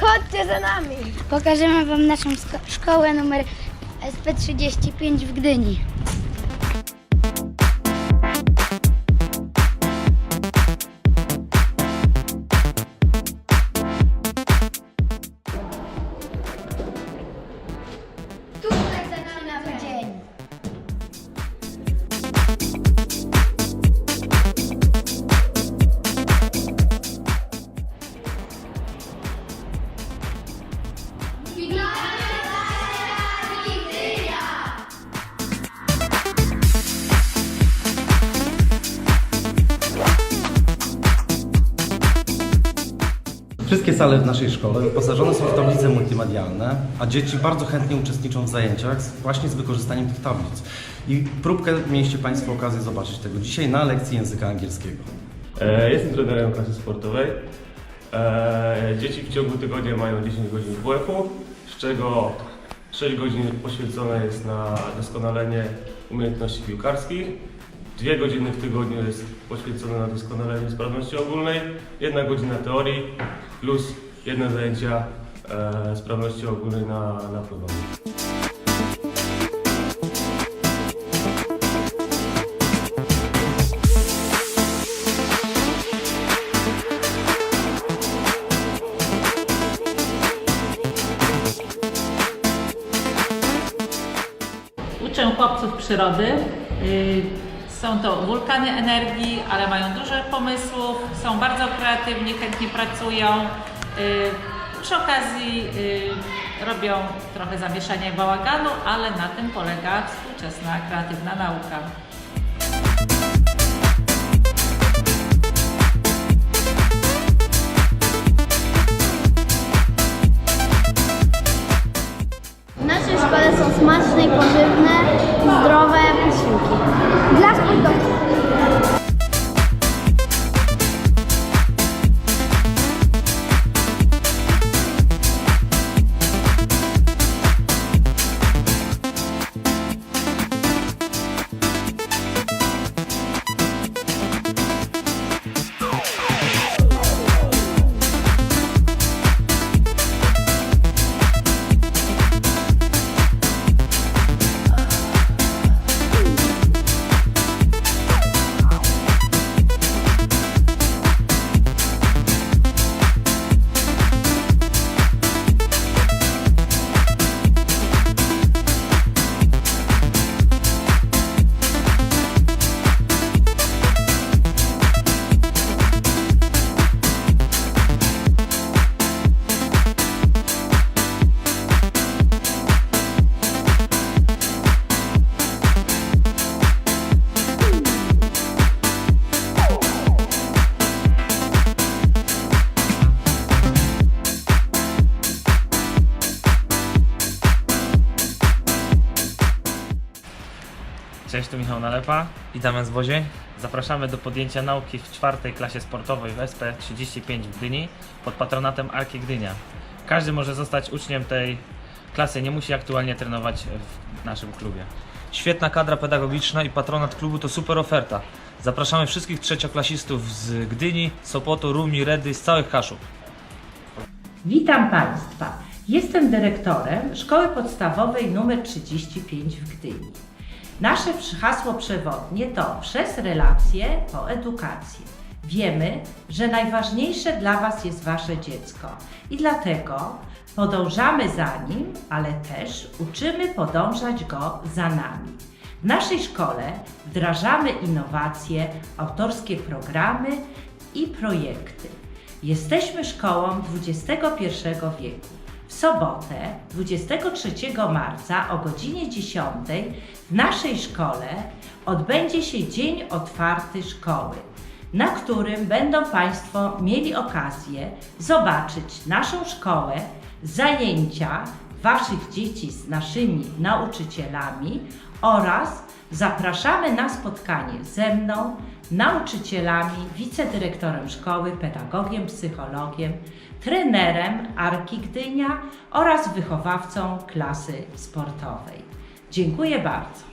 Chodźcie za nami. Pokażemy Wam naszą sko- szkołę numer SP35 w Gdyni. Wszystkie sale w naszej szkole wyposażone są w tablice multimedialne, a dzieci bardzo chętnie uczestniczą w zajęciach właśnie z wykorzystaniem tych tablic. I próbkę mieliście Państwo okazję zobaczyć tego dzisiaj na lekcji języka angielskiego. E, Jestem trenerem klasy sportowej. E, Dzieci w ciągu tygodnia mają 10 godzin WF-u, z czego 6 godzin poświęcone jest na doskonalenie umiejętności piłkarskich. Dwie godziny w tygodniu jest poświęcone na doskonalenie sprawności ogólnej, jedna godzina teorii plus jedne zajęcia e, sprawności ogólnej na, na pływaniu. Uczę chłopców przyrody. Y, Są to wulkany energii, ale mają dużo pomysłów, są bardzo kreatywni, chętnie pracują. Y, Przy okazji y, robią trochę zamieszania i bałaganu, ale na tym polega współczesna kreatywna nauka. Cześć, tu Michał Nalepa i Damian Zwoziej. Zapraszamy do podjęcia nauki w czwartej klasie sportowej w SP35 w Gdyni pod patronatem Arki Gdynia. Każdy może zostać uczniem tej klasy, nie musi aktualnie trenować w naszym klubie. Świetna kadra pedagogiczna i patronat klubu to super oferta. Zapraszamy wszystkich trzecioklasistów z Gdyni, Sopotu, Rumi, Redy, z całych Kaszub. Witam Państwa. Jestem dyrektorem Szkoły Podstawowej nr 35 w Gdyni. Nasze hasło przewodnie to przez relacje po edukację. Wiemy, że najważniejsze dla Was jest Wasze dziecko i dlatego podążamy za nim, ale też uczymy podążać go za nami. W naszej szkole wdrażamy innowacje, autorskie programy i projekty. Jesteśmy szkołą XXI wieku. W sobotę 23 marca o godzinie 10 w naszej szkole odbędzie się Dzień Otwarty Szkoły, na którym będą Państwo mieli okazję zobaczyć naszą szkołę, zajęcia Waszych dzieci z naszymi nauczycielami oraz zapraszamy na spotkanie ze mną, nauczycielami, wicedyrektorem szkoły, pedagogiem, psychologiem, trenerem Arki Gdynia oraz wychowawcą klasy sportowej. Dziękuję bardzo.